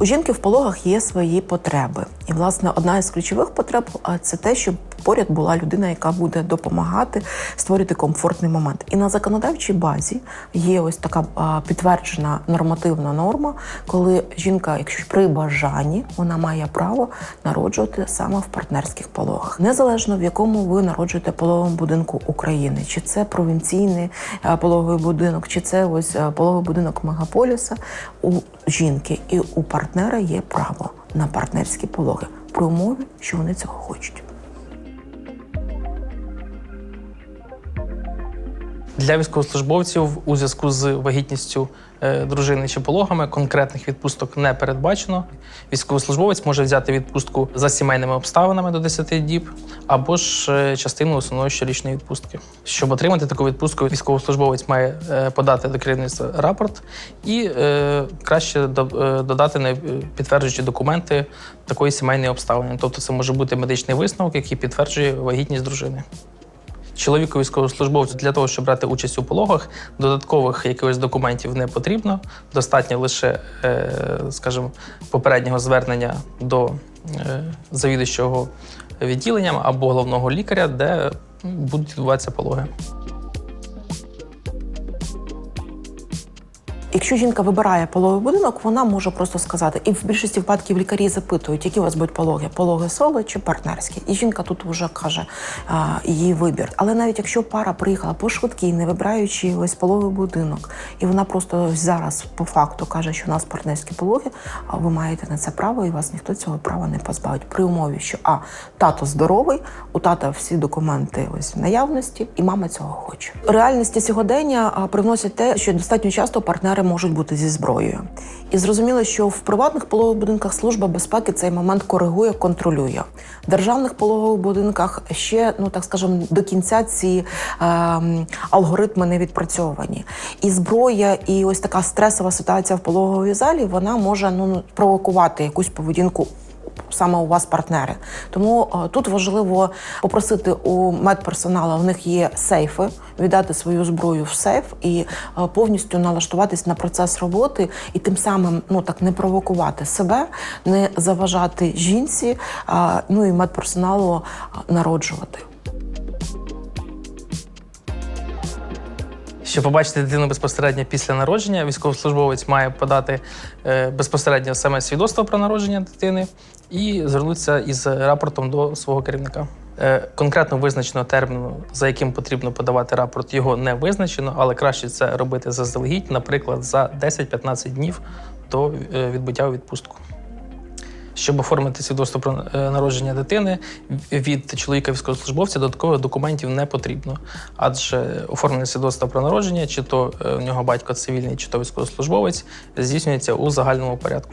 У жінки в пологах є свої потреби, і власне одна із ключових потреб це те, щоб поряд була людина, яка буде допомагати створювати комфортний момент. І на законодавчій базі є ось така підтверджена нормативна норма, коли жінка, якщо при бажанні, вона має право народжувати саме в партнерських пологах, незалежно в якому ви народжуєте пологовому будинку України, чи це провінційний пологовий будинок, чи це ось пологовий будинок мегаполіса. У жінки і у партнера є право на партнерські пологи при умові, що вони цього хочуть. Для військовослужбовців у зв'язку з вагітністю е, дружини чи пологами конкретних відпусток не передбачено. Військовослужбовець може взяти відпустку за сімейними обставинами до 10 діб або ж е, частину основної щорічної відпустки. Щоб отримати таку відпустку, військовослужбовець має е, подати до керівництва рапорт і краще додати не підтверджуючі документи такої сімейної обставини. Тобто, це може бути медичний висновок, який підтверджує вагітність дружини. Чоловіку військовослужбовцю для того, щоб брати участь у пологах, додаткових якихось документів не потрібно. Достатньо лише, е, скажімо, попереднього звернення до е, завідуючого відділенням або головного лікаря, де будуть відбуватися пологи. Якщо жінка вибирає пологовий будинок, вона може просто сказати, і в більшості випадків лікарі запитують, які у вас будуть пологи, пологи соло чи партнерські. І жінка тут вже каже а, її вибір. Але навіть якщо пара приїхала по швидкій, не вибираючи ось пологовий будинок, і вона просто зараз по факту каже, що у нас партнерські пологи, а ви маєте на це право, і вас ніхто цього права не позбавить. При умові, що а тато здоровий, у тата всі документи ось в наявності, і мама цього хоче. Реальності сьогодення привносять те, що достатньо часто партнери можуть бути зі зброєю. І зрозуміло, що в приватних пологових будинках служба безпеки цей момент коригує, контролює. В державних пологових будинках ще, ну так скажемо, до кінця ці е, алгоритми не відпрацьовані. І зброя, і ось така стресова ситуація в пологовій залі вона може ну провокувати якусь поведінку саме у вас партнери. Тому е, тут важливо попросити у медперсоналу, в них є сейфи, віддати свою зброю в сейф і е, повністю налаштуватись на процес роботи, і тим самим ну так не провокувати себе, не заважати жінці, ну і медперсоналу народжувати. Щоб побачити дитину безпосередньо після народження, військовослужбовець має подати е, безпосередньо саме свідоцтво про народження дитини і звернутися із рапортом до свого керівника. Е, Конкретно визначеного терміну, за яким потрібно подавати рапорт, його не визначено, але краще це робити заздалегідь, наприклад, за 10-15 днів до е, відбуття у відпустку. Щоб оформити свідоцтво про е, народження дитини від чоловіка військовослужбовця додаткових документів не потрібно, адже оформлення свідоцтва про народження, чи то е, в нього батько цивільний, чи то військовослужбовець, здійснюється у загальному порядку.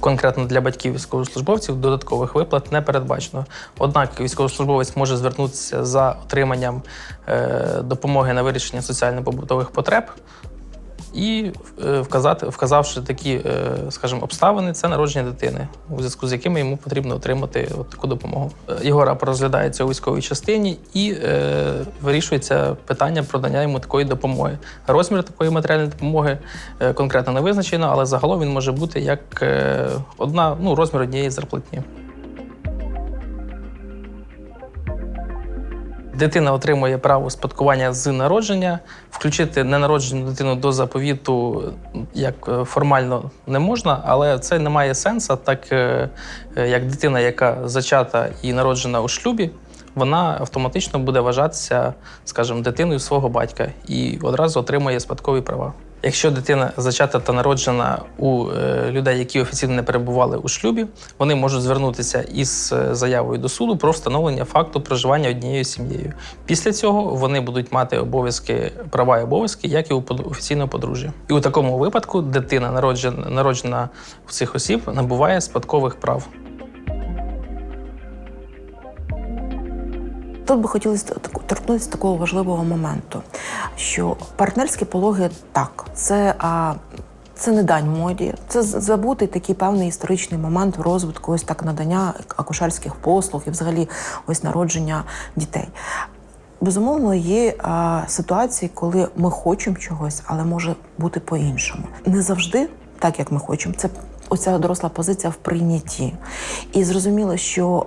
Конкретно для батьків військовослужбовців додаткових виплат не передбачено. Однак військовослужбовець може звернутися за отриманням е, допомоги на вирішення соціально-побутових потреб і е, вказати, вказавши такі, е, скажімо, обставини, це народження дитини, у зв'язку з якими йому потрібно отримати от таку допомогу. Е, Його рапорт розглядається у військовій частині і е, вирішується питання про надання йому такої допомоги. Розмір такої матеріальної допомоги конкретно не визначено, але загалом він може бути як одна ну, розмір однієї зарплатні. Дитина отримує право спадкування з народження. Включити ненароджену дитину до заповіту як е, формально не можна, але це не має сенсу, так е, е, як дитина, яка зачата і народжена у шлюбі, вона автоматично буде вважатися, скажімо, дитиною свого батька і одразу отримує спадкові права. Якщо дитина зачата та народжена у е, людей, які офіційно не перебували у шлюбі, вони можуть звернутися із е, заявою до суду про встановлення факту проживання однією сім'єю. Після цього вони будуть мати обов'язки, права і обов'язки, як і у офіційного подружжя. І у такому випадку дитина, народжена, народжена у цих осіб, набуває спадкових прав. Тут би хотілося торкнутися такого важливого моменту, що партнерські пологи так, це. А, це не дань моді, це забутий такий певний історичний момент розвитку, ось так надання акушерських послуг і взагалі ось народження дітей. Безумовно, є а, ситуації, коли ми хочемо чогось, але може бути по-іншому. Не завжди так, як ми хочемо. Це оця доросла позиція в прийнятті. І зрозуміло, що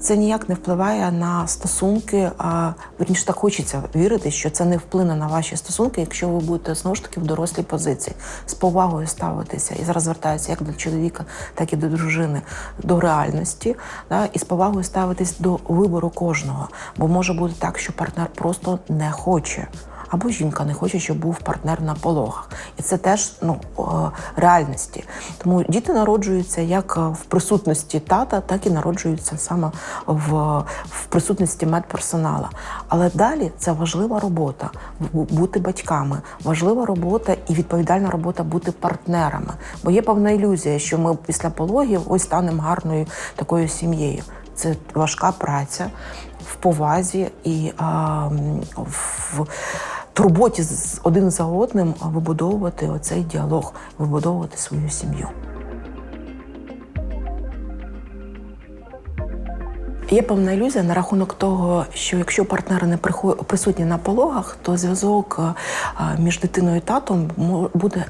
це ніяк не впливає на стосунки. А, верніше так хочеться вірити, що це не вплине на ваші стосунки, якщо ви будете знову ж таки в дорослій позиції, з повагою ставитися. І зараз звертаюся як до чоловіка, так і до дружини, до реальності, да, і з повагою ставитись до вибору кожного. Бо може бути так, що партнер просто не хоче. Або жінка не хоче, щоб був партнер на пологах, і це теж ну реальності. Тому діти народжуються як е, в присутності тата, так і народжуються саме в, в присутності медперсонала. Але далі це важлива робота бути батьками, важлива робота і відповідальна робота бути партнерами. Бо є певна ілюзія, що ми після пологів ось станемо гарною такою сім'єю. Це важка праця в повазі і а, м, турботі з один за одним вибудовувати оцей діалог, вибудовувати свою сім'ю. Є певна ілюзія на рахунок того, що якщо партнери не присутні на пологах, то зв'язок е, між дитиною і татом буде е,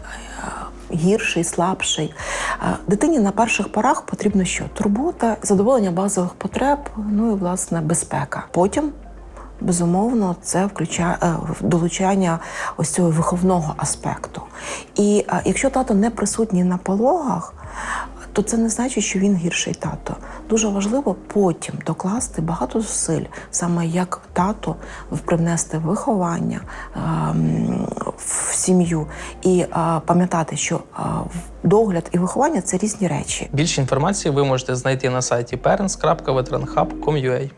гірший, слабший. Е, Дитині на перших порах потрібно що? Турбота, задоволення базових потреб, ну і власне безпека. Потім. Безумовно, це включає е, долучання ось цього виховного аспекту. І е, якщо тато не присутній на пологах, то це не значить, що він гірший тато. Дуже важливо потім докласти багато зусиль, саме як тато привнести виховання ем, в сім'ю і е, пам'ятати, що догляд і виховання це різні речі. Більше інформації ви можете знайти на сайті parents.veteranhub.com.ua.